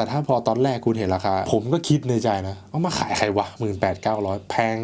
แต่ถ้าพอตอนแรกคุณเห็นราคา ผมก็คิดในใจนะเอามาขายใครวะหมื่นแปดเก้าร้อยแพง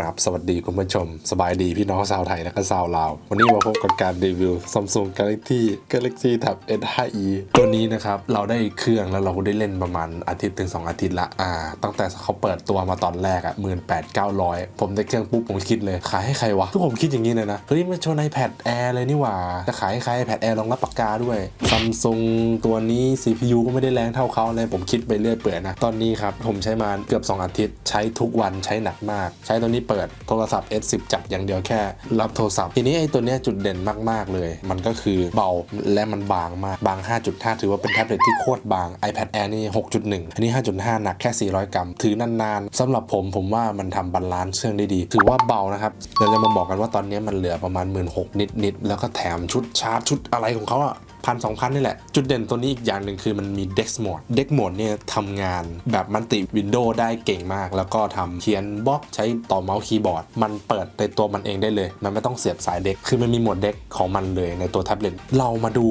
นะกราบสวัสดีคุณผู้ชม สบายดีพี่น้องชาวไทยและก็ชาวลาว วันนี้มาพบกับการรีวิว Samsung Galaxy Galaxy Tab S5e ตัวนี้นะครับ เราได้เครื่องแล้วเราก็ได้เล่นประมาณอาทิตย์ถึง 2 อาทิตย์ละอ่า ตั้งแต่เขาเปิดตัวมาตอนแรกอะ่ะหมื่นแปดเก้าร้อยผมได้เครื่องปุ๊บผมคิดเลย ขายให้ใครวะคือผมคิดอย่างนี้เลยนะ เฮ้ยมันโชว์ใน iPad Air เลยนี่หว่า จะขายให้ใคร iPad Air รองรับปากกาด้วย Samsung ตัวนี้ CPU ก็ไม่ได้แรงเท่าเขาเลยผมคิดไปเรื่อยเปื่อยนะตอนนี้ครับผมใช้มาเกือบ 2 อาทิตย์ ใช้ทุกวันใช้หนักมาก ใช้ตัวนี้เปิดโทรศัพท์ S10 จับอย่างเดียวแค่รับโทรศัพท์ ทีนี้ไอ้ตัวเนี้ยจุดเด่นมาก ๆ เลย มันก็คือเบาและมันบางมาก บาง 5.5 ถือว่าเป็นแท็บเล็ตที่โคตรบาง iPad Air นี่ 6.1 อันนี้ 5.5 หนักแค่ 400 กรัม ถือนาน ๆสำหรับผมผมว่ามันทำบาลานซ์เครื่องได้ดี ถือว่าเบานะครับเราจะมาบอกกันว่าตอนนี้มันเหลือประมาณ 1 6ื่นนิด ๆ แล้วก็แถมชุดชาร์จชุดอะไรของเขาอะ พันสองพันนี่แหละ จุดเด่นตัวนี้อีกอย่างหนึ่งคือมันมี Dex Mode Dex Mode เนี่ยทำงานแบบมันติวินโดว์ได้เก่งมาก แล้วก็ทำเขียนบล็อกใช้ต่อเมาส์คีย์บอร์ด มันเปิดในตัวมันเองได้เลย มันไม่ต้องเสียบสายเด็ก คือมันมีโหมดเด็กของมันเลยในตัวแท็บเล็ตเรามาดู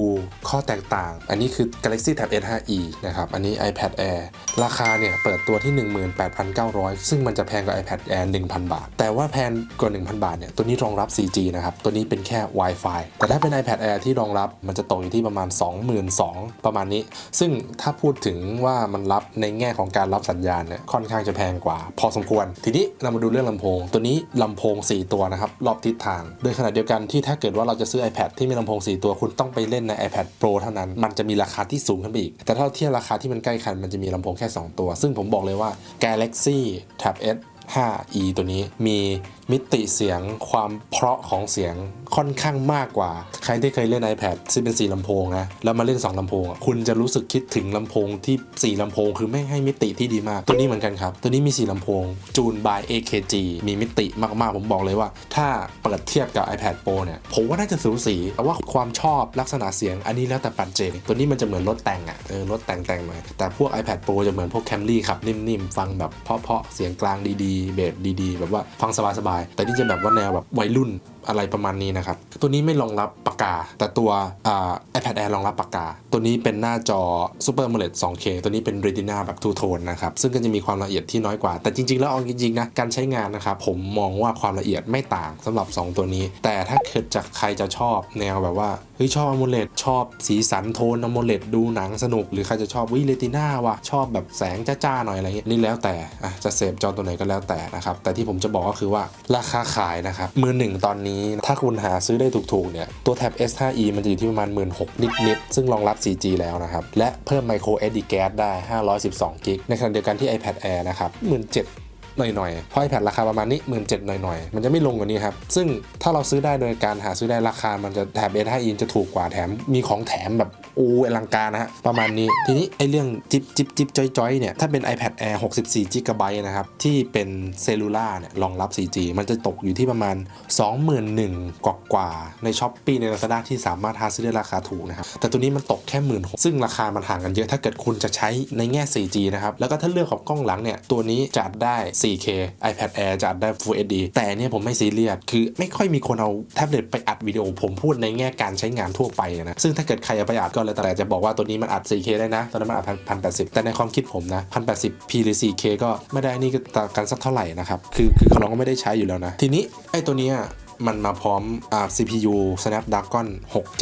ข้อแตกต่าง อันนี้คือ Galaxy Tab S5e นะครับ อันนี้ iPad Air ราคาเนี่ยเปิดตัวที่ 18,900 ซึ่งมันจะแพงกว่า iPad Air 1,000 บาท แต่ว่าแพงกว่า 1,000 บาทเนี่ยตัวนี้รองรับ 4G นะครับตัวนี้เป็นแค่ Wi-Fi แต่ถ้าเป็น iPad Air ที่รองรับมันจะตกอยู่ที่ประมาณ 22,000ประมาณนี้ ซึ่งถ้าพูดถึงว่ามันรับในแง่ของการรับสัญญาณเนี่ยค่อนข้างจะแพงกว่า พอสมควร ทีนี้เรามาดูเรื่องลำโพง ตัวนี้ลำโพง 4 ตัวนะครับรอบทิศทางโดยขณะเดียวกันที่ถ้าเกิดว่าเราจะซื้อ iPad ที่มีลำโพง 4 ตัวคุณต้องไปเล่นใน iPad Pro เท่านั้น มันจะมีราคาที่สูงขึ้นไปอีก แต่ถ้าเทียบราคาที่มันใกล้กันมันจะมีลำโพงแค่ 2 ตัว ซึ่งผมบอกเลยว่า Galaxy Tab S 5e ตัวนี้มี มิติเสียงความเพราะของเสียงค่อนข้างมากกว่า ใครที่เคยเล่น iPad ซึ่งเป็น4ลำโพงนะแล้วมาเล่น 2ลำโพงคุณจะรู้สึกคิดถึงลำโพงที่ 4ลำโพง คือไม่ให้มิติที่ดีมาก ตัวนี้เหมือนกันครับ ตัวนี้มี 4ลำโพง จูน by AKG มีมิติมากๆ ผมบอกเลยว่า ถ้าเปิดเทียบกับ iPad Pro เนี่ยผมว่าน่าจะสูสีแต่ว่าความชอบลักษณะเสียง อันนี้แล้วแต่ปัจเจกตัวนี้มันจะเหมือนรถแต่งอะเออรถแต่งแต่งหน่อยแต่พวก iPad Pro จะเหมือนพวก Camry ครับนิ่มๆฟังแบบเพาะๆเสียงกลางดีๆเบสดีๆ แบบว่าฟังสบายแต่นี่จะแบบว่าแนวแบบวัยรุ่นอะไรประมาณนี้นะครับ ตัวนี้ไม่รองรับปากกา แต่ตัวอ่า iPad Air รองรับปากกา ตัวนี้เป็นหน้าจอ Super AMOLED 2K ตัวนี้เป็น Retina แบบ Two Tone นะครับ ซึ่งก็จะมีความละเอียดที่น้อยกว่า แต่จริง ๆ แล้วเอาจริงๆนะ การใช้งานนะครับ ผมมองว่าความละเอียดไม่ต่างสำหรับ 2 ตัวนี้ แต่ถ้าเกิดจากใครจะชอบแนวแบบว่า เฮ้ยชอบ AMOLED ชอบสีสันโทน AMOLED ดูหนังสนุก หรือใครจะชอบวิ Retina ว่ะชอบแบบแสงจ้าๆหน่อยอะไรเงี้ยนี่แล้วแต่จะเสพจอตัวไหนก็แล้วแต่นะครับแต่ที่ผมจะบอกก็คือว่าราคาขายนะครับมือหนึ่งตอนนี้ถ้าคุณหาซื้อได้ถูกๆเนี่ยตัวแท็บ S5e มันจะอยู่ที่ประมาณ 1 6 0 0 0นิดๆ ซึ่งรองรับ 4G แล้วนะครับ และเพิ่ม micro SD card ได้ 512กิกในขณะเดียวกันที่ iPad Air นะครับ17,000หน่อยๆเพราะ iPad ราคาประมาณนี้ 17,000หน่อยๆ มันจะไม่ลงกว่านี้ครับ ซึ่งถ้าเราซื้อได้โดยการหาซื้อได้ราคา มันจะแถบ S5e จะถูกกว่าแถมมีของแถมแบบ อูอลังการนะฮะประมาณนี้ ทีนี้ไอเรื่องจิบจิบจิบจอยจอยเนี่ย ถ้าเป็น iPad Air 64 g b นะครับ ที่เป็นเซลลูล่าเนี่ยรองรับ 4G มันจะตกอยู่ที่ประมาณ 21,000 กว่ากว่าในช้อปปีใน Lazada ที่สามารถหาซื้อได้ราคาถูกนะครับ แต่ตัวนี้มันตกแค่1 6 0ซึ่งราคามันห่างกันเยอะถ้าเกิดคุณจะใช้ในแง่ 4G นะครับ แล้วก็ถ้าเลือกของกล้องหลังเนี่ยตัวนี้จัดได้ 4K iPad Air จัดได้ Full HD แต่เนี่ยผมไม่ซีเรียสคือไม่ค่อยมีคนเอาแท็บเล็ตไปอัดวิดีโอผมพูดในแง่การใช้งานทั่วไปนะซึ่งถ้าเกิดใครเอาไปอัดกเลยแต่จะบอกว่าตัวนี้มันอัด 4K ได้นะตอนนั้นมันอัดพันแปดสิบแต่ในความคิดผมนะ 1080p หรือ 4K ก็ไม่ได้นี่ต่างกันสักเท่าไหร่นะครับคือคือเขาลองก็ไม่ได้ใช้อยู่แล้วนะ ทีนี้ไอ้ตัวนี้มันมาพร้อมอ่า CPU Snapdragon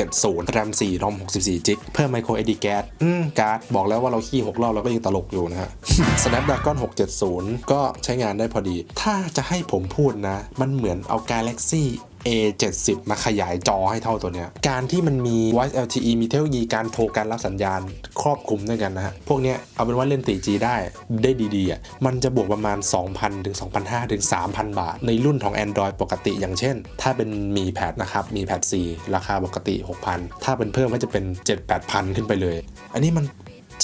670 RAM 4 ROM 64 g b เพิ่ม micro SD card อืมการ์ด บอกแล้วว่าเราขี้6รอบเราก็ยังตลกอยู่นะฮะ Snapdragon 670 ก็ใช้งานได้พอดี ถ้าจะให้ผมพูดนะ มันเหมือนเอา Galaxy A70 มาขยายจอให้เท่าตัวเนี้ย การที่มันมี Voice LTE มีเทคโนโลยีการโทรการรับสัญญาณครอบคลุมด้วยกันนะฮะ พวกเนี้ยเอาเป็นว่าเล่น 4G ได้ได้ดีๆอะ มันจะบวกประมาณ 2,000 ถึง 2,500 ถึง 3,000 บาท ในรุ่นของ Android ปกติ อย่างเช่น ถ้าเป็นมีแพดนะครับ มีแพด4ราคาปกติ 6,000 ถ้าเป็นเพิ่มก็จะเป็น 7-8,000 ขึ้นไปเลย อันนี้มัน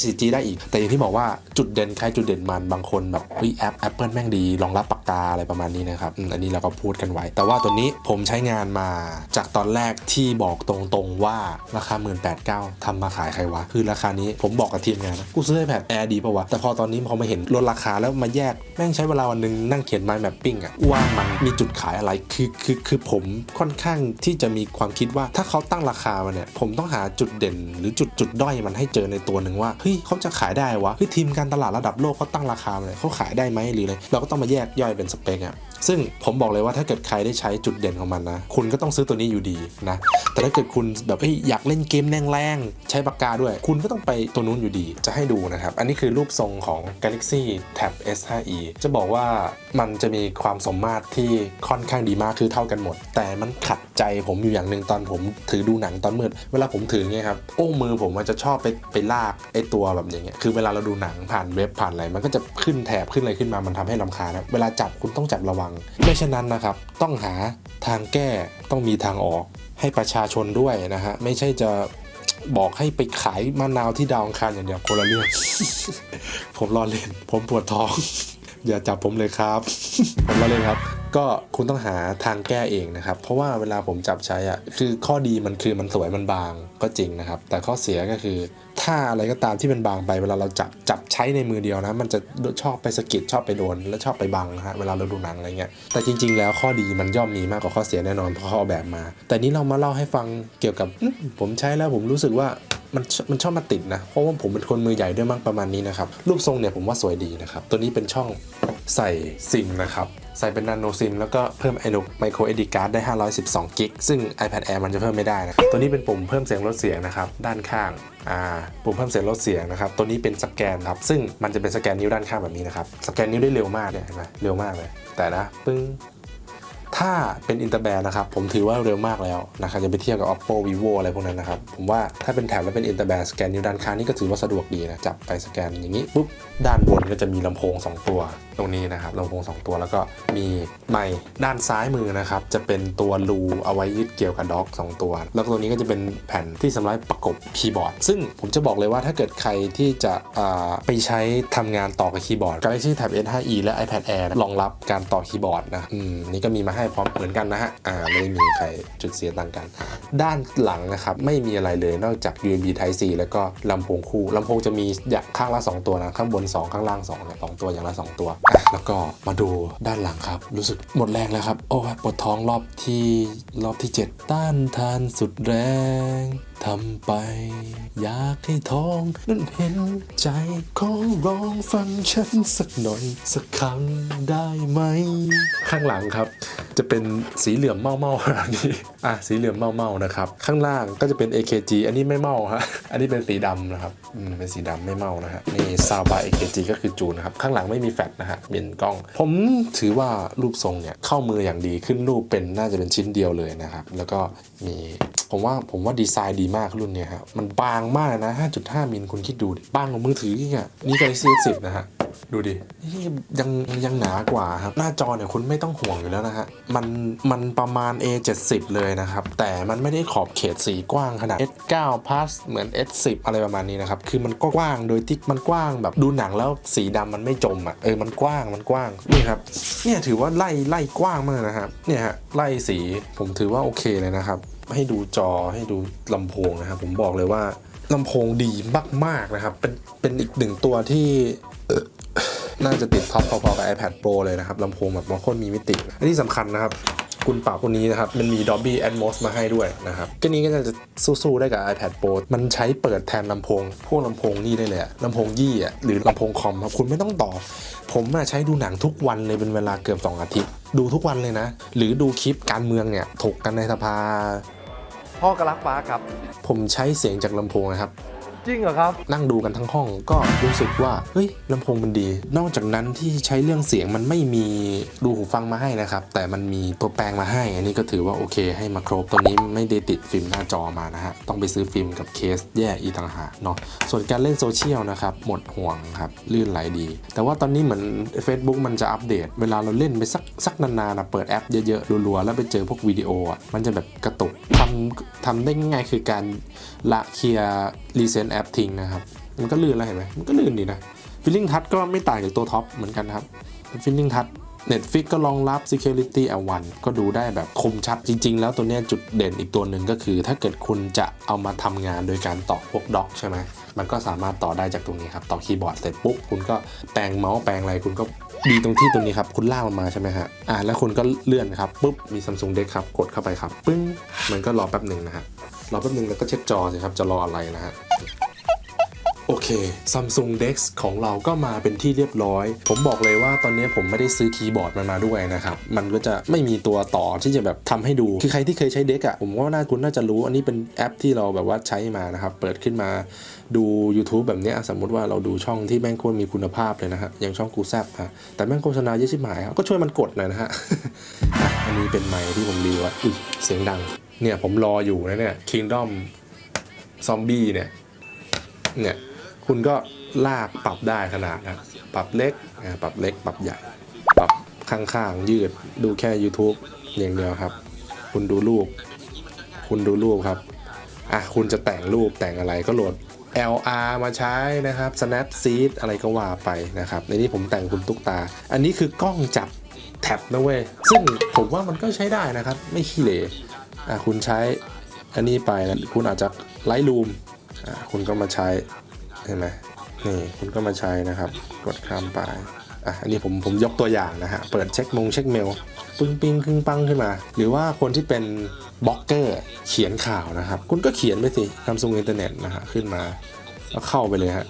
4G ได้อีก แต่อย่างที่บอกว่าจุดเด่นใครจุดเด่นมันบางคนแบบเฮ้ยแอป Apple แม่งดีรองรับปากกาอะไรประมาณนี้นะครับอันนี้เราก็พูดกันไว้ แต่ว่าตัวนี้ผมใช้งานมาจากตอนแรกที่บอกตรงๆว่าราคา 1 8 9 0 0ทำมาขายใครวะ คือราคานี้ผมบอกกับทีมงานนะกูซื้อ iPad Air ดีปะวะ แต่พอตอนนี้พอมาเห็นลดราคาแล้วมาแยกแม่งใช้เวลาวันหนึ่งนั่งเขียน mind mapping อะว่ามันมีจุดขายอะไรคือคือคือผมค่อนข้างที่จะมีความคิดว่าถ้าเขาตั้งราคามาเนี่ยผมต้องหาจุดเด่น หรือจุดจุดด้อยมันให้เจอในตัวหนึ่งว่าเฮ้ยเขาจะขายได้วะเฮ้ยทีมการตลาดระดับโลกเขาตั้งราคาเลยเขาขายได้ไหมหรืออะไรเราก็ต้องมาแยกย่อยเป็นสเปคอะซึ่งผมบอกเลยว่าถ้าเกิดใครได้ใช้จุดเด่นของมันนะ คุณก็ต้องซื้อตัวนี้อยู่ดีนะ แต่ถ้าเกิดคุณแบบเฮ้ยอยากเล่นเกมแรงๆใช้ปากกาด้วย คุณก็ต้องไปตัวนู้นอยู่ดี จะให้ดูนะครับ อันนี้คือรูปทรงของ Galaxy Tab S5e จะบอกว่ามันจะมีความสมมาตรที่ค่อนข้างดีมากคือเท่ากันหมด แต่มันขัดใจผมอยู่อย่างหนึ่งตอนผมถือดูหนังตอนมืดเวลาผมถือเงี้ยครับโอ้มือผมมันจะชอบไปไปลากไอตัวแบบอย่างเงี้ยคือเวลาเราดูหนังผ่านเว็บผ่านอะไรมันก็จะขึ้นแถบขึ้นอะไรขึ้นมามันทำให้ลำคาญนะเวลาจับคุณต้องจับระวัง ไม่เช่นนั้นนะครับ ต้องหาทางแก้ต้องมีทางออกให้ประชาชนด้วยนะฮะไม่ใช่จะบอกให้ไปขายมะนาวที่ดาวอังคารอย่างเดียวคนละเรื่อง ผมรอเล่น ผมปวดท้อง อย่าจับผมเลยครับ ผมรอเล่นครับ ก็คุณต้องหาทางแก้เองนะครับ เพราะว่าเวลาผมจับใช้อะคือข้อดีมันคือมันสวยมันบางก็จริงนะครับ แต่ข้อเสียก็คือ ถ้าอะไรก็ตามที่มันบางไปเวลาเราจับจับใช้ในมือเดียวนะ มันจะชอบไปสะกิดชอบไปโดน และชอบไปบังฮะเวลาเราดูหนังอะไรเงี้ยแต่จริง ๆ แล้วข้อดีมันย่อมมีมากกว่าข้อเสียแน่นอนเพราะเขาเอาแบบมา แต่นี้เรามาเล่าให้ฟังเกี่ยวกับผมใช้แล้วผมรู้สึกว่า มันมันชอบมาติดนะ เพราะว่าผมเป็นคนมือใหญ่ด้วยมั้งประมาณนี้นะครับ รูปทรงเนี่ยผมว่าสวยดีนะครับ ตัวนี้เป็นช่องใส่ซิมนะครับ ใส่เป็นนาโนซิมแล้วก็เพิ่มไอโนไมโครเอดีการ์ดได้ 512 กิก ซึ่ง iPad Air มันจะเพิ่มไม่ได้นะตัวนี้เป็นปุ่มเพิ่มเสียงลดเสียงนะครับ ด้านข้าง อ่า ปุ่มเพิ่มเสียงลดเสียงนะครับ ตัวนี้เป็นสแกนครับ ซึ่งมันจะเป็นสแกนนิ้วด้านข้างแบบนี้นะครับ สแกนนิ้วได้เร็วมากเลยเห็นไหมเร็วมากเลย แต่นะ ปึ้ง ถ้าเป็นอินเตอร์แบนนะครับ ผมถือว่าเร็วมากแล้วนะครับจะไปเทียบกับ oppo vivo อะไรพวกนั้นนะครับ ผมว่าถ้าเป็นแถบแล้วเป็นอินเตอร์แบนสแกนนิ้วด้านข้างนี่ก็ถือว่าสะดวกดีนะ จับไปสแกนอย่างนี้ปุ๊บด้านบนก็จะมีลำโพง 2 ตัว ตรงนี้นะครับลำโพง2 ตัวแล้วก็มีไมค์ด้านซ้ายมือนะครับ จะเป็นตัวรูเอาไว้ยึดเกี่ยวกับด็อก 2 ตัว แล้วก็ตัวนี้ก็จะเป็นแผ่นที่สำหรับประกบคีย์บอร์ด ซึ่งผมจะบอกเลยว่าถ้าเกิดใครที่จะไปใช้ทำงานต่อกับคีย์บอร์ด Galaxy Tab S5e และ iPad Air รองรับการต่อคีย์บอร์ดนะอืมนี่ก็มีมาให้พร้อมเหมือนกันนะฮะอ่าไม่ได้มีใครจุดเสียต่างกัน ด้านหลังนะครับไม่มีอะไรเลยนอกจาก USB Type C แล้วก็ลำโพงคู่ลำโพงจะมีอย่างข้างละ 2 ตัวนะข้างบน 2 ข้างล่าง2เนี่ยสองตัวอย่างละ 2 ตัวอะแล้วก็มาดูด้านหลังครับ รู้สึกหมดแรงแล้วครับ โอ้ปวดท้องรอบที่รอบที่ 7 ต้านทานสุดแรงทำไป อยากให้ท้องนั้นเห็นใจขอร้องฟังฉันสักหน่อย สักครั้งได้ไหม ข้างหลังครับ จะเป็นสีเหลืองเมาเมาๆแบบนี้อะสีเหลืองเมาเมานะครับ ข้างล่างก็จะเป็น AKG อันนี้ไม่เมาฮะอันนี้เป็นสีดำนะครับอืมเป็นสีดำไม่เมานะฮะนี่ซาวบา AKG ก็คือจูนนะครับ ข้างหลังไม่มีแฟลชนะฮะเป็นกล้อง ผมถือว่ารูปทรงเนี่ยเข้ามืออย่างดีขึ้นรูปเป็นน่าจะเป็นชิ้นเดียวเลยนะครับ แล้วก็มี ผมว่าผมว่าดีไซน์ดีมากรุ่นเนี้ยครับมันบางมากนะ 5.5 มิลคุณคิดดูดิบางกว่ามือถืออีกอะนี่ Galaxy S10 นะฮะดูดิยังยังหนากว่าครับ หน้าจอเนี่ยคุณไม่ต้องห่วงอยู่แล้วนะฮะ มันมันประมาณ A70 เลยนะครับ แต่มันไม่ได้ขอบเขตสีกว้างขนาด S9 Plus เหมือน S10 อะไรประมาณนี้นะครับ คือมันก็กว้างโดยที่มันกว้างแบบดูหนังแล้วสีดำมันไม่จมอะ เออ มันกว้างมันกว้าง นี่ครับ เนี่ยถือว่าไล่ไล่กว้างมากนะครับ เนี่ยฮะไล่สีผมถือว่าโอเคเลยนะครับ ให้ดูจอให้ดูลำโพงนะครับ ผมบอกเลยว่าลำโพงดีมากๆนะครับ เป็นเป็นอีกหนึ่งตัวที่น่าจะติดท็อปพอๆกับ iPad Pro เลยนะครับลำโพงแบบมันโคตรมีมิติและที่สำคัญนะครับคุณปรับตัวนี้นะครับ มันมี Dolby Atmos มาให้ด้วยนะครับก็นี้ก็จะสู้ๆได้กับ iPad Pro มันใช้เปิดแทนลำโพง พวกลำโพงนี่ได้เลยลำโพงยี่อะหรือลำโพงคอมครับ คุณไม่ต้องต่อ ผมอะใช้ดูหนังทุกวันเลยเป็นเวลาเกือบ 2 อาทิตย์ ดูทุกวันเลยนะ หรือดูคลิปการเมืองเนี่ย ถกกันในสภา พ่อก็รักป้าครับ ผมใช้เสียงจากลำโพงนะครับ จริงเหรอครับ นั่งดูกันทั้งห้องก็รู้สึกว่า เฮ้ยลำโพงมันดี นอกจากนั้นที่ใช้เรื่องเสียงมันไม่มีดูหูฟังมาให้นะครับ แต่มันมีตัวแปลงมาให้ อันนี้ก็ถือว่าโอเคให้มาครบตัวนี้ไม่ได้ติดฟิล์มหน้าจอมานะฮะ ต้องไปซื้อฟิล์มกับเคสแยกอีต่างหากเนาะส่วนการเล่นโซเชียลนะครับหมดห่วงครับลื่นไหลดี แต่ว่าตอนนี้เหมือน Facebook มันจะอัปเดต เวลาเราเล่นไปสักสักนานๆนะเปิดแอปเยอะๆรัวๆแล้วไปเจอพวกวิดีโออะมันจะแบบกระตุกทำทำได้ง่ายคือการ ละเคลียร์รีเซนแอปทิ้งนะครับ มันก็ลื่นแล้วเห็นไหมมันก็ลื่นดีนะฟิลลิ่งทัชก็ไม่ต่างจากตัวท็อปเหมือนกันครับฟิลลิ่งทัช Netflix ก็รองรับ Security L1 ก็ดูได้แบบคมชัดจริง ๆ แล้วตัวเนี้ยจุดเด่นอีกตัวหนึ่งก็คือ ถ้าเกิดคุณจะเอามาทำงานโดยการต่อพวกด็อกใช่ไหมมันก็สามารถต่อได้จากตรงนี้ครับ ต่อคีย์บอร์ดเสร็จปุ๊บ คุณก็แปลงเมาส์แปลงอะไร คุณก็ดีตรงที่ตรงนี้ครับ คุณลากมันมาใช่ไหมฮะอ่าแล้วคุณก็เลื่อนครับปุ๊บมี Samsung Deck ครับกดเข้าไปครับปึ้งมันก็รอแป๊บหนึ่งนะฮะ รอแป๊บนึงแล้วก็เช็คจอสิครับ จะรออะไรนะฮะโอเค Samsung Dex ของเราก็มาเป็นที่เรียบร้อย ผมบอกเลยว่าตอนนี้ผมไม่ได้ซื้อคีย์บอร์ดมันมาด้วยนะครับ มันก็จะไม่มีตัวต่อที่จะแบบทำให้ดู คือใครที่เคยใช้ Dex อะผมว่าน่าคุณน่าจะรู้ อันนี้เป็นแอปที่เราแบบว่าใช้มานะครับ เปิดขึ้นมาดู YouTube แบบเนี้ยสมมุติว่าเราดูช่องที่แม่งควรมีคุณภาพเลยนะฮะ อย่างช่องกูแซบฮะ แต่แม่งโฆษณาเยอะชิบหายครับก็ช่วยมันกดหน่อยนะฮะ อันนี้เป็นไมค์ที่ผมรีไว้อุ้ยเสียงดัง เนี่ยผมรออยู่นะเนี่ย Kingdom Zombie เนี่ย เนี่ย คุณก็ลากปรับได้ขนาดนะปรับเล็กปรับเล็ก ปรับใหญ่ ปรับข้างๆ ยืด ดูแค่ YouTube อย่างเดียวครับ คุณดูรูป คุณดูรูปครับ อะ คุณจะแต่งรูปแต่งอะไรก็โหลด LR มาใช้นะครับ Snapseed อะไรก็ว่าไปนะครับ ในนี้ผมแต่งคุณตุ๊กตา อันนี้คือกล้องจับแท็บนะเว้ย ซึ่งผมว่ามันก็ใช้ได้นะครับ ไม่ขี้เหร่อะ คุณใช้อันนี้ไปนะคุณอาจจะไลท์รูมคุณก็มาใช้เห็นไหมนี่คุณก็มาใช้นะครับ กดข้ามไปอะอันนี้ผมผมยกตัวอย่างนะฮะ เปิดเช็คมงเช็คเมลปึ้งปิ้งขึ้นปังขึ้นมา หรือว่าคนที่เป็นบล็อกเกอร์เขียนข่าวนะครับ คุณก็เขียนไปสิทำซุงอินเทอร์เน็ตนะฮะขึ้นมาแล้วเข้าไปเลยฮะ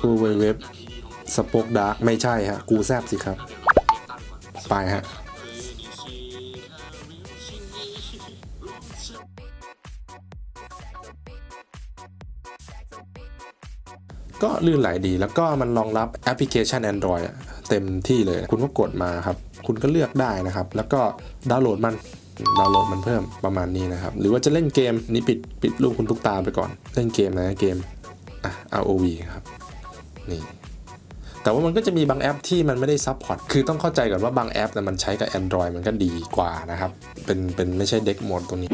กูเว็บสปอกดาร์กไม่ใช่ฮะ กูแซบสิครับ ไปฮะ ก็ลื่นไหลดี แล้วก็มันรองรับแอปพลิเคชัน Android เต็มที่เลย คุณก็กดมาครับ คุณก็เลือกได้นะครับ แล้วก็ดาวน์โหลดมันดาวน์โหลดมันเพิ่มประมาณนี้นะครับ หรือว่าจะเล่นเกมนี่ปิดปิดรูปคุณตุกตาไปก่อน เล่นเกมนะเกมอะ ROV ครับนี่แต่ว่ามันก็จะมีบางแอปที่มันไม่ได้ซัพพอร์ต คือต้องเข้าใจก่อนว่าบางแอปเนี่มันใช้กับ Android มันก็ดีกว่านะครับ เป็น เป็นไม่ใช่เด็กโหมดตรงนี้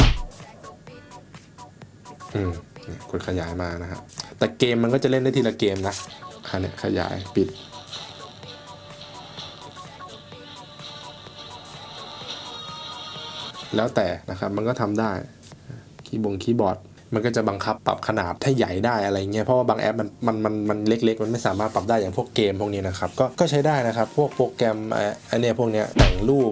อืม กดขยายมานะครับแต่เกมมันก็จะเล่นได้ทีละเกมนะอันเนี้ยขยายปิด แล้วแต่นะครับมันก็ทำได้คีย์บงคีย์บอร์ดมันก็จะบังคับปรับขนาดให้ใหญ่ได้อะไรเงี้ยเพราะว่าบางแอปมันมันมันมันเล็ก ๆ มันไม่สามารถปรับได้อย่างพวกเกมพวกนี้นะครับก็ก็ใช้ได้นะครับ พวกโปรแกรมไอ้ไอันเนี้ยพวกเนี้ยแต่งรูป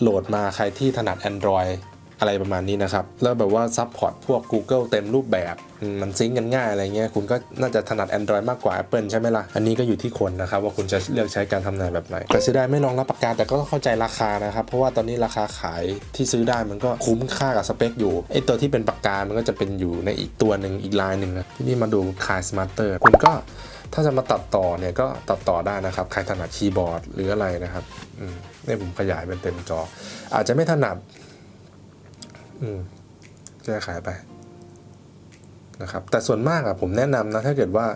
โหลดมาใครที่ถนัด Android อะไรประมาณนี้นะครับ แล้วแบบว่าซัพพอร์ตพวก Google เต็มรูปแบบมันซิงกันง่ายอะไรเงี้ยคุณก็น่าจะถนัด Android มากกว่า Apple ใช่ไหมล่ะ อันนี้ก็อยู่ที่คนนะครับ ว่าคุณจะเลือกใช้การทำงานแบบไหน แต่เสียดายไม่รองรับประกันแต่ก็ต้องเข้าใจราคานะครับ เพราะว่าตอนนี้ราคาขายที่ซื้อได้มันก็คุ้มค่ากับสเปคอยู่ไอตัวที่เป็นปากกา มันก็จะเป็นอยู่ในอีกตัวหนึ่งอีกลายหนึ่งนะที่นี่มาดูคายสมาร์เตอร์คุณก็ถ้าจะมาตัดต่อเนี่ยก็ตัดต่อได้นะครับ ใครถนัดคีย์บอร์ดหรืออะไรนะครับ อืมนี่ผมขยายเป็นเต็มจอ อาจจะไม่ถนัด อืมแก้ไขไปนะครับ แต่ส่วนมากอะผมแนะนำนะ ถ้าเกิดว่า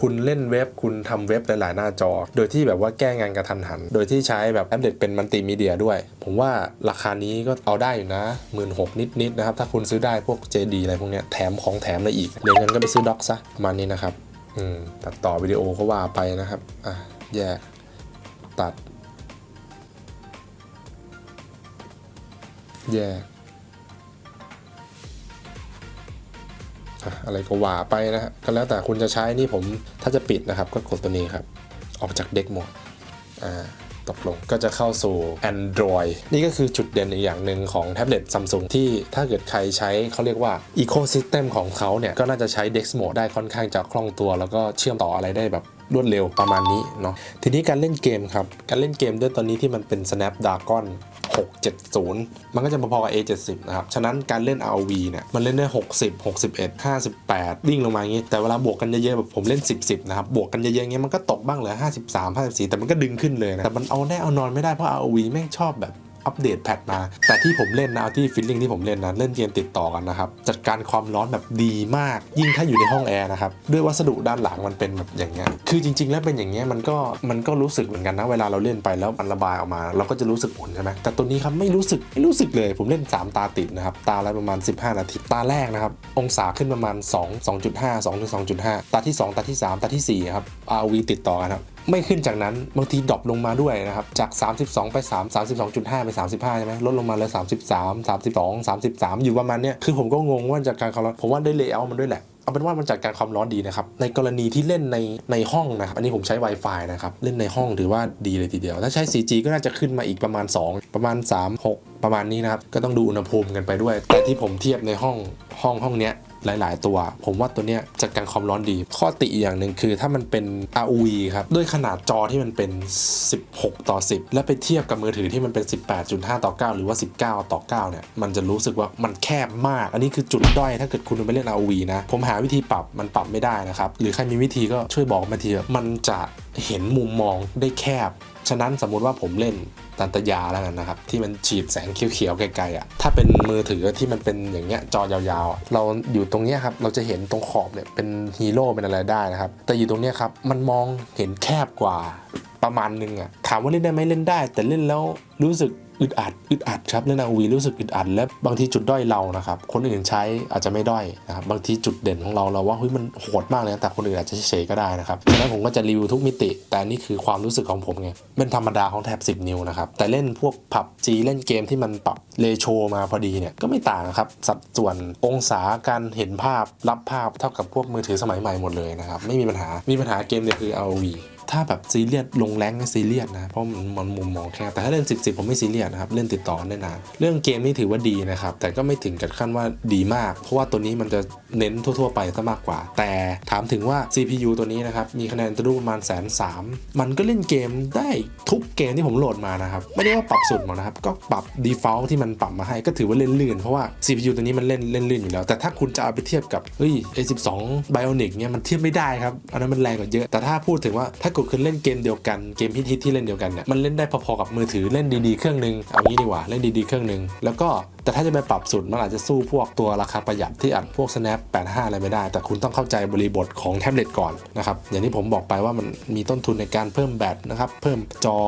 คุณเล่นเว็บคุณทำเว็บหลาย ๆ หน้าจอ โดยที่แบบว่าแก้งานกระทันหัน โดยที่ใช้แบบแอปเด็ดเป็นมัลติมีเดียด้วย ผมว่าราคานี้ก็เอาได้อยู่นะหมื่นหกนิด ๆ นะครับ ถ้าคุณซื้อได้พวก JD อะไรพวกเนี้ยแถมของแถมอะไรอีกเดี๋ยวเงินก็ไปซื้อด็อกซะประมาณนี้นะครับอืมตัดต่อวิดีโอก็ว่าไปนะครับอะแยกตัด แยก อะไรก็ว่าไปนะฮะก็แล้วแต่คุณจะใช้นี่ผมถ้าจะปิดนะครับ ก็กดตัวนี้ครับ ออกจากเด็กโหมดอ่าตกลงก็จะเข้าสู่ Android นี่ก็คือจุดเด่นอีกอย่างหนึ่งของแท็บเล็ต Samsung ที่ถ้าเกิดใครใช้เขาเรียกว่า Ecosystem ของเขาเนี่ย ก็น่าจะใช้ Dex Mode ได้ค่อนข้างจะคล่องตัว แล้วก็เชื่อมต่ออะไรได้แบบรวดเร็วประมาณนี้เนาะทีนี้การเล่นเกมครับ การเล่นเกมด้วยตอนนี้ที่มันเป็น Snapdragon 670 มันก็จะพอๆกับ A70 นะครับ ฉะนั้นการเล่น ROV เนี่ยมันเล่นได้ 60 61 58 วิ่งลงมาอย่างนี้ แต่เวลาบวกกันเยอะๆแบบผมเล่น 10 10นะครับ บวกกันเยอะๆอย่างเงี้ยมันก็ตกบ้างเหลือ 53 54 แต่มันก็ดึงขึ้นเลยนะ แต่มันเอาแน่เอานอนไม่ได้เพราะ ROV แม่งชอบแบบ อัปเดตแพทมา แต่ที่ผมเล่นนะเอาที่ฟิลลิ่งที่ผมเล่นนะเล่นเกมติดต่อกันนะครับ จัดการความร้อนแบบดีมาก ยิ่งถ้าอยู่ในห้องแอร์นะครับ ด้วยวัสดุด้านหลังมันเป็นแบบอย่างเงี้ยคือจริง ๆ แล้วเป็นอย่างเงี้ยมันก็มันก็รู้สึกเหมือนกันนะเวลาเราเล่นไปแล้วมันระบายออกมา เราก็จะรู้สึกอุ่นใช่ไหมแต่ตัวนี้ครับไม่รู้สึกไม่รู้สึกเลย ผมเล่น 3 ตาติดนะครับตาละประมาณ 15 นาทีตาแรกนะครับองศาขึ้นประมาณ 2 2.5 2ถึง2.5 ตาที่ 2 ตาที่ 3 ตาทีสี่4ครับ ROV ติดต่อกันครับ ไม่ขึ้นจากนั้นบางทีดรอปลงมาด้วยนะครับ จาก 32 ไป 3 32.5 ไป 35 ใช่ไหมลดลงมาเลย 33 32 33 อยู่ประมาณเนี้ยคือผมก็งงว่าจากการความร้อนผมว่าได้เลเยอร์มันด้วยแหละเอาเป็นว่ามันจัดการความร้อนดีนะครับ ในกรณีที่เล่นในในห้องนะครับ อันนี้ผมใช้ Wi-Fi นะครับ เล่นในห้องถือว่าดีเลยทีเดียว ถ้าใช้ 4G ก็น่าจะขึ้นมาอีกประมาณ 2 ประมาณ 3 6 ประมาณนี้นะครับ ก็ต้องดูอุณหภูมิกันไปด้วย แต่ที่ผมเทียบในห้องห้องห้องเนี้ย หลาย ๆ ตัว ผมว่าตัวเนี้ยจัดการความร้อนดี ข้อติอย่างหนึ่งคือถ้ามันเป็น ROV ครับ ด้วยขนาดจอที่มันเป็น 16 ต่อ 10 และไปเทียบกับมือถือที่มันเป็น 18.5 ต่อ 9 หรือว่า 19 ต่อ 9 เนี่ย มันจะรู้สึกว่ามันแคบมาก อันนี้คือจุดด้อยถ้าเกิดคุณไปเล่น ROV นะ ผมหาวิธีปรับมันปรับไม่ได้นะครับ หรือใครมีวิธีก็ช่วยบอกมาทีมันจะเห็นมุมมองได้แคบ ฉะนั้นสมมุติว่าผมเล่นตันตยาแล้วกันนะครับ ที่มันฉีดแสงเขียวๆไกลๆอะถ้าเป็นมือถือที่มันเป็นอย่างเงี้ยจอยาวๆ เราอยู่ตรงเนี้ยครับเราจะเห็นตรงขอบเนี่ยเป็นฮีโร่เป็นอะไรได้นะครับ แต่อยู่ตรงเนี้ยครับมันมองเห็นแคบกว่าประมาณนึงอะถามว่าเล่นได้ไหมเล่นได้ แต่เล่นแล้วรู้สึก อึดอัดอึดอัดครับเล่นอาวีรู้สึกอึดอัดและบางทีจุดด้อยเรานะครับคนอื่นใช้อาจจะไม่ด้อยนะครับบางทีจุดเด่นของเราเราว่าเฮ้ยมันโหดมากเลยแต่คนอื่นอาจจะเฉยก็ได้นะครับฉะนั้นผมก็จะรีวิวทุกมิติ แต่นี่คือความรู้สึกของผมไงเป็นธรรมดาของแท็บ10 นิ้วนะครับแต่เล่นพวกผับจีเล่นเกมที่มันปรับเลโชมาพอดีเนี่ยก็ไม่ต่างครับสัดส่วนองศาการเห็นภาพรับภาพเท่ากับพวกมือถือสมัยใหม่หมดเลยนะครับไม่มีปัญหามีปัญหาเกมเดียวคือ ROV ถ้าแบบซีเรียสลงแรงก็ซีเรียสนะเพราะมันมุมมองแค่แต่ถ้าเล่น 10 10 ผมไม่ซีเรียสนะครับ เล่นติดต่อได้นานเรื่องเกมนี่ถือว่าดีนะครับ แต่ก็ไม่ถึงกับขั้นว่าดีมาก เพราะว่าตัวนี้มันจะเน้นทั่ว ๆ ไปซะมากกว่า แต่ถามถึงว่า CPU ตัวนี้นะครับ มีคะแนนตัวรูปประมาณแสนสามมันก็เล่นเกมได้ทุกเกมที่ผมโหลดมานะครับ ไม่ได้ว่าปรับสุดหมดนะครับ ก็ปรับ default ที่มันปรับมาให้ก็ถือว่าเล่นลื่นเพราะว่า CPU ตัวนี้มันเล่นเล่นลื่นอยู่แล้ว แต่ถ้าคุณจะเอาไปเทียบกับเฮ้ย A12 Bionic เนี่ยมันเทียบไม่ได้ครับอันนั้นมันแรงกว่าเยอะแต่ถ้าพูดถึงว่าถ้าากิดคือเล่นเกมเดียวกันเกมฮิตๆที่เล่นเดียวกันเนี่ยมันเล่นได้พอๆกับมือถือเล่นดีๆเครื่องนึงเอางี้ดีกว่าเล่นดีๆเครื่องนึงแล้วก็ แต่ถ้าจะไปปรับสุดมันอาจจะสู้พวกตัวราคาประหยัดที่อัดพวก snap 85 อะไรไม่ได้ แต่คุณต้องเข้าใจบริบทของแท็บเล็ตก่อนนะครับ อย่างที่ผมบอกไปว่ามันมีต้นทุนในการเพิ่มแบตนะครับ เพิ่มจอ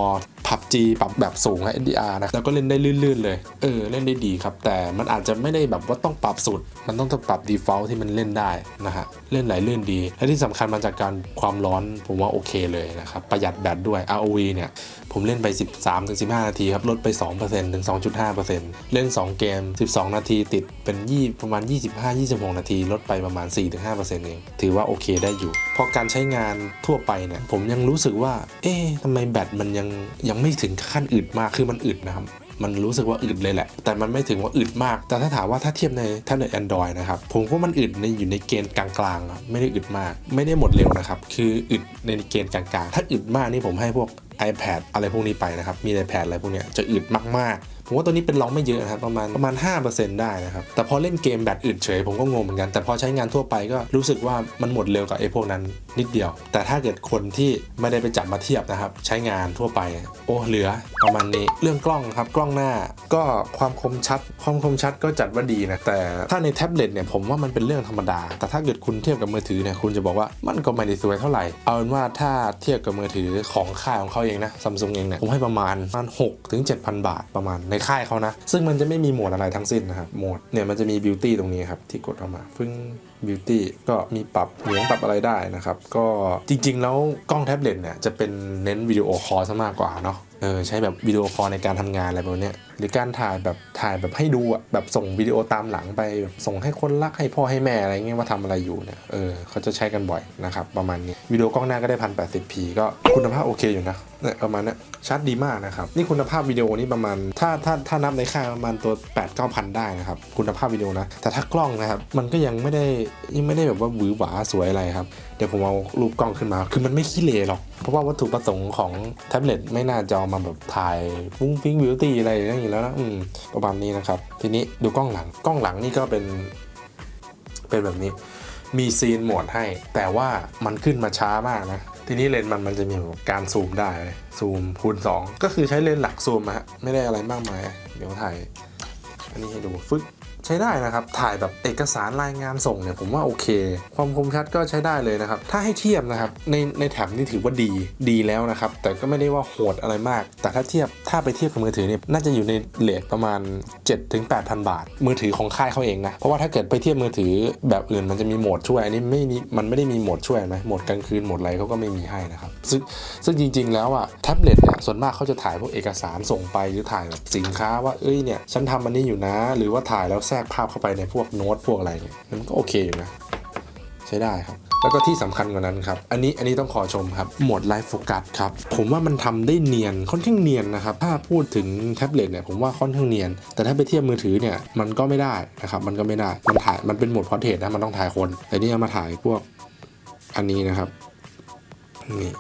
PUBG ปรับแบบสูงให้ NDR นะแล้วก็เล่นได้ลื่นๆเลย เออ เล่นได้ดีครับ แต่มันอาจจะไม่ได้แบบว่าต้องปรับสุด มันต้องปรับ default ที่มันเล่นได้นะฮะ เล่นไหลลื่นดี และที่สำคัญมาจากการความร้อนผมว่าโอเคเลยนะครับ ประหยัดแบตด้วย ROV เนี่ย ผมเล่นไป 13-15 นาทีครับ ลดไป 2%ถึง 2.5%เล่น 2 เกกม 12 นาทีติดเป็นยี่ประมาณ 25-26 นาที ลดไปประมาณ 4-5%เอง ถือว่าโอเคได้อยู่ พอการใช้งานทั่วไปเนี่ย ผมยังรู้สึกว่า เอ๊ะทำไมแบตมันยังยังไม่ถึงขั้นอึดมาก คือมันอึดนะครับมันรู้สึกว่าอึดเลยแหละ แต่มันไม่ถึงว่าอึดมาก แต่ถ้าถามว่าถ้าเทียบในแท็บเล็ต Android นะครับ ผมว่ามันอึดในอยู่ในเกณฑ์กลางๆ ไม่ได้อึดมาก ไม่ได้หมดเร็วนะครับ คืออึดในเกณฑ์กลางๆ ถ้าอึดมากนี่ผมให้พวก iPad อะไรพวกนี้ไปนะครับ มี iPad อะไรพวกเนี้ยจะอึดมากๆ ผมว่าตัวนี้เป็นล็อกไม่เยอะนะครับประมาณประมาณ 5%ได้นะครับแต่พอเล่นเกมแบตอึดเฉยผมก็งงเหมือนกัน แต่พอใช้งานทั่วไปก็รู้สึกว่ามันหมดเร็วกับไอ้พวกนั้นนิดเดียว แต่ถ้าเกิดคนที่ไม่ได้ไปจับมาเทียบนะครับใช้งานทั่วไป โอ้เหลือประมาณนี้เรื่องกล้องครับกล้องหน้าก็ความคมชัดความคมชัดก็จัดว่าดีนะแต่ถ้าในแท็บเล็ตเนี่ยผมว่ามันเป็นเรื่องธรรมดา แต่ถ้าเกิดคุณเทียบกับมือถือเนี่ยคุณจะบอกว่ามันก็ไม่ได้สวยเท่าไหร่เอาเป็นว่าถ้าเทียบกับมือถือของค่ายของเขาเองนะซัมซุงเองเนี่ยผมให้ประมาณประมาณ6ถึง7,000บาทประมาณในค่ายเขานะ ซึ่งมันจะไม่มีโหมดอะไรทั้งสิ้นนะครับ โหมดเนี่ยมันจะมีบิวตี้ตรงนี้ครับ ที่กดเข้ามาฟึ่งบิวตี้ก็มีปรับเหนียงปรับอะไรได้นะครับ ก็จริงๆ แล้วกล้องแท็บเล็ตเนี่ยจะเป็นเน้นวิดีโอคอลซะมากกว่าเนาะเออใช้แบบวิดีโอคอลในการทำงานอะไรแบบเนี้ยหรือการถ่ายแบบถ่ายแบบให้ดูอะแบบส่งวิดีโอตามหลังไปแบบส่งให้คนรักให้พ่อให้แม่อะไรเงี้ยว่าทำอะไรอยู่เนี่ยเออเขาจะใช้กันบ่อยนะครับประมาณนี้วิดีโอกล้องหน้าก็ได้พันแปดสิบพีก็คุณภาพโอเคอยู่นะเนี่ยประมาณนี้ชัดดีมากนะครับนี่คุณภาพวิดีโอนี่ประมาณถ้าถ้าถ้านับในค่าประมาณตัว 8 9 0 0 ได้นะครับคุณภาพวิดีโอนะแต่ถ้ากล้องนะครับมันก็ยังไม่ได้ยังไม่ได้แบบว่าหวือหวาสวยอะไรครับเดี๋ยวผมเอารูปกล้องขึ้นมา คือมันไม่ขี้เลหรอก เพราะว่าวัตถุประสงค์ของแท็บเล็ตไม่น่าจะเอามาแบบถ่ายฟุ้งฟิ้งบิวตี้อะไรอย่างนี้แล้วนะอืมประมาณนี้นะครับ ทีนี้ดูกล้องหลัง กล้องหลังนี่ก็เป็น เป็นแบบนี้ มีซีนโหมดให้ แต่ว่ามันขึ้นมาช้ามากนะ ทีนี้เลนส์มันมันจะมีการซูมได้ ซูมคูณ2ก็คือใช้เลนส์หลักซูมฮะ ไม่ได้อะไรมากมาย เดี๋ยวถ่าย อันนี้ให้ดูฟึก ใช้ได้นะครับ ถ่ายแบบเอกสารรายงานส่งเนี่ยผมว่าโอเค ความคมชัดก็ใช้ได้เลยนะครับ ถ้าให้เทียบนะครับ ในในแถบนี่ถือว่าดีดีแล้วนะครับ แต่ก็ไม่ได้ว่าโหดอะไรมาก แต่ถ้าเทียบถ้าไปเทียบกับมือถือเนี่ยน่าจะอยู่ในเลทประมาณ 7-8ถึง8,000 บาท มือถือของค่ายเขาเองนะ เพราะว่าถ้าเกิดไปเทียบมือถือแบบอื่นมันจะมีโหมดช่วย อันนี้ไม่มีมันไม่ได้มีโหมดช่วยนะโหมดกลางคืนโหมดอะไรเขาก็ไม่มีให้นะครับ ซึ่งซึ่งจริง ๆ แล้วอะแท็บเล็ตเนี่ยส่วนมากเขาจะถ่ายพวกเอกสารส่งไปหรือถ่ายแบบสินค้าว่าเอ้ยเนี่ยฉันทำอันนี้อยู่นะ หรือว่าถ่ายแล้วแทรกภาพเข้าไปในพวกโน้ตพวกอะไรเนี่ยมันก็โอเคอยู่นะ ใช้ได้ครับ แล้วก็ที่สำคัญกว่านั้นครับ อันนี้อันนี้ต้องขอชมครับโหมดไลฟ์โฟกัสครับ ผมว่ามันทำได้เนียนค่อนข้างเนียนนะครับ ถ้าพูดถึงแท็บเล็ตเนี่ยผมว่าค่อนข้างเนียน แต่ถ้าไปเทียบมือถือเนี่ยมันก็ไม่ได้นะครับมันก็ไม่ได้มันถ่ายมันเป็นโหมดพอร์เทรตนะมันต้องถ่ายคน แต่นี่เอามาถ่ายพวกอันนี้นะครับนี่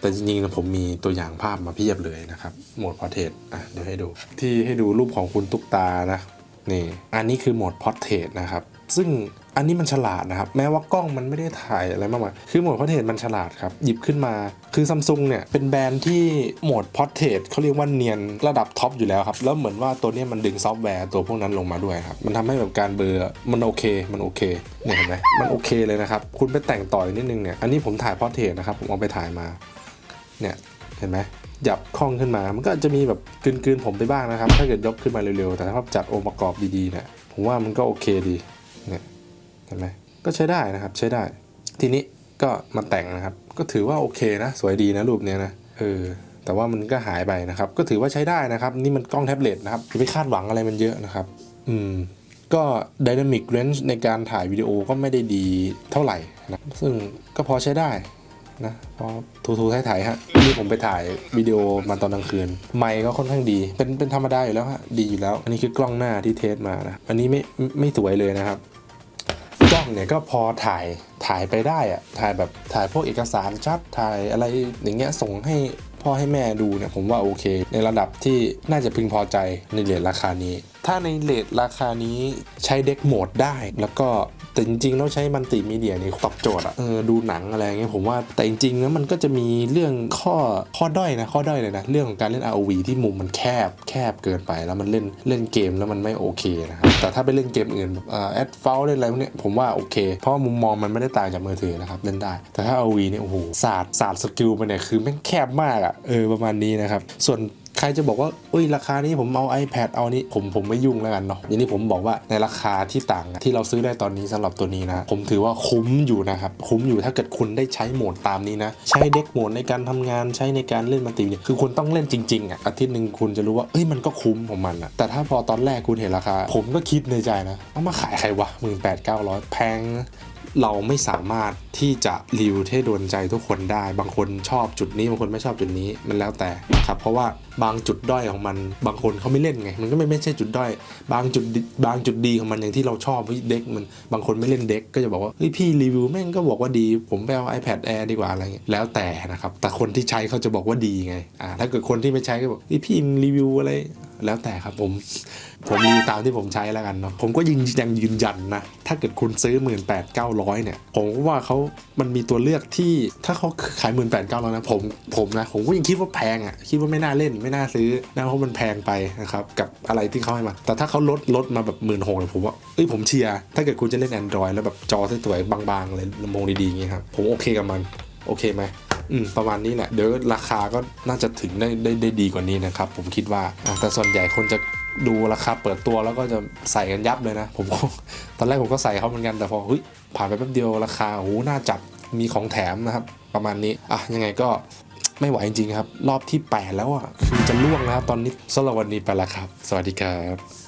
แต่จริงๆนะผมมีตัวอย่างภาพมาเพียบเลยนะครับ โหมดพอร์เทรตอะเดี๋ยวให้ดู ที่ให้ดูรูปของคุณตุ๊กตานะ นี่อันนี้คือโหมดพอร์เทรตนะครับ ซึ่งอันนี้มันฉลาดนะครับ แม้ว่ากล้องมันไม่ได้ถ่ายอะไรมากมายคือโหมดพอร์เทรตมันฉลาดครับ หยิบขึ้นมา คือซัมซุงเนี่ย เป็นแบรนด์ที่โหมดพอร์เทรตเขาเรียกว่าเนียนระดับท็อปอยู่แล้วครับ แล้วเหมือนว่าตัวเนี้ยมันดึงซอฟต์แวร์ตัวพวกนั้นลงมาด้วยครับ มันทำให้แบบการเบลอมันโอเค มันโอเค เนี่ยเห็นไหมมันโอเคเลยนะครับ คุณไปแต่งต่ออีกนิดนึงเนี่ย อันนี้ผมถ่ายพอร์เทรตนะครับ ผมเอาไปถ่ายมา เนี่ย เห็นไหม หยับคล่องขึ้นมา มันก็จะมีแบบกลืนๆผมไปบ้างนะครับ ถ้าเกิดยกขึ้นมาเร็วๆ แต่ถ้าจัดองค์ประกอบดีๆเนี่ยผมว่ามันก็โอเคดีเนี่ยเห็นไหมก็ใช้ได้นะครับใช้ได้ ทีนี้ก็มาแต่งนะครับ ก็ถือว่าโอเคนะสวยดีนะรูปเนี้ยนะเออแต่ว่ามันก็หายไปนะครับ ก็ถือว่าใช้ได้นะครับ นี่มันกล้องแท็บเล็ตนะครับอย่าไปคาดหวังอะไรมันเยอะนะครับ อืมก็ Dynamic Range ในการถ่ายวิดีโอก็ไม่ได้ดีเท่าไหร่นะซึ่งก็พอใช้ได้ นะพอทูทูถ่ายๆฮะนี่ผมไปถ่ายวิดีโอมาตอนกลางคืน ไมค์ก็ค่อนข้างดี เป็นเป็นธรรมดาอยู่แล้วฮะดีอยู่แล้ว อันนี้คือกล้องหน้าที่เทสมานะอันนี้ไม่ไม่สวยเลยนะครับกล้องเนี่ยก็พอถ่ายถ่ายไปได้อะถ่ายแบบถ่ายพวกเอกสารชัดถ่ายอะไรอย่างเงี้ยส่งให้พ่อให้แม่ดูเนี่ยผมว่าโอเค ในระดับที่น่าจะพึงพอใจในเลทราคานี้ถ้าในเลทราคานี้ใช้เด็กโหมดได้ แล้วก็แต่จริงๆแล้วใช้มัลติมีเดียนี่ตอบโจทย์อะเออดูหนังอะไรเงี้ยผมว่าแต่จริงๆแล้วมันก็จะมีเรื่องข้อข้อด้อยนะข้อด้อยเลยนะ เรื่องของการเล่น ROV ที่มุมมันแคบแคบเกินไป แล้วมันเล่นเล่นเกมแล้วมันไม่โอเคนะครับแต่ถ้าไปเล่นเกมอื่นแบบแอดเฟลเล่นอะไรพวกเนี้ยผมว่าโอเค เพราะมุมมองมันไม่ได้ต่างจากมือถือนะครับเล่นได้ แต่ถ้า ROV เนี่ยโอ้โหศาสตร์ศาสตร์สกิลมันเนี่ยคือแม่งแคบมากอะเออประมาณนี้นะครับส่วน ใครจะบอกว่าเอ้ยราคานี้ผมเอา iPad เอานี้ผมผมไม่ยุ่งแล้วกันเนาะอย่างนี้ผมบอกว่าในราคาที่ต่างที่เราซื้อได้ตอนนี้สำหรับตัวนี้นะผมถือว่าคุ้มอยู่นะครับคุ้มอยู่ถ้าเกิดคุณได้ใช้โหมดตามนี้นะ ใช้เด็กโหมดในการทำงานใช้ในการเล่นมัลติเนี่ยคือคุณต้องเล่นจริงๆอะอาทิตย์หนึ่งคุณจะรู้ว่าเอ้ยมันก็คุ้มของมันอะแต่ถ้าพอตอนแรกคุณเห็นราคา ผมก็คิดในใจนะเอามาขายใครวะหมื่นแปดเก้าร้อยแพง เราไม่สามารถที่จะรีวิวให้โดนใจทุกคนได้ บางคนชอบจุดนี้บางคนไม่ชอบจุดนี้มันแล้วแต่ครับเพราะว่าบางจุดด้อยของมันบางคนเขาไม่เล่นไง มันก็ไม่ไม่ใช่จุดด้อย บางจุดบางจุดดีของมันอย่างที่เราชอบเด็กมันบางคนไม่เล่นเด็กก็จะบอกว่าเฮ้ยพี่รีวิวแม่งก็บอกว่าดี ผมไปเอา iPad Air ดีกว่าอะไรเงี้ยแล้วแต่นะครับแต่คนที่ใช้เขาจะบอกว่าดีไงอ่าถ้าเกิดคนที่ไม่ใช้ก็บอกเฮ้ยพี่รีวิวอะไร แล้วแต่ครับผม ผมรีตามที่ผมใช้แล้วกันเนาะผมก็ยิงยังยืนยันนะ ถ้าเกิดคุณซื้อ 1 8 9 0 0 เนี่ย ผมว่าเขามันมีตัวเลือกที่ถ้าเขาขาย 1 8 9 0 0นะผมผมนะ ผมก็ยังคิดว่าแพงอะ คิดว่าไม่น่าเล่นไม่น่าซื้อนะเพราะมันแพงไปนะครับ กับอะไรที่เขาให้มา แต่ถ้าเขาลดลดมาแบบหมื่นหกเลยผมว่าเอ้ยผมเชียร์ถ้าเกิดคุณจะเล่น Android แล้วแบบจอสวยๆบางๆเลยลำโพงดีๆอย่างเงี้ยครับผมโอเคกับมันโอเคไหม ประมาณนี้แหละ เดี๋ยวราคาก็น่าจะถึงได้ได้ได้ดีกว่านี้นะครับ ผมคิดว่า แต่ส่วนใหญ่คนจะดูราคาเปิดตัวแล้วก็จะใส่กันยับเลยนะ ผมตอนแรกผมก็ใส่เขาเหมือนกันแต่พอเฮ้ยผ่านไปแป๊บเดียวราคาโอ้โหน่าจัดมีของแถมนะครับ ประมาณนี้อะยังไงก็ไม่ไหวจริงๆครับ รอบที่ 8 แล้วอะคือจะล่วงแล้วตอนนี้สำหรับวันนี้ไปล้วครับ สวัสดีครับ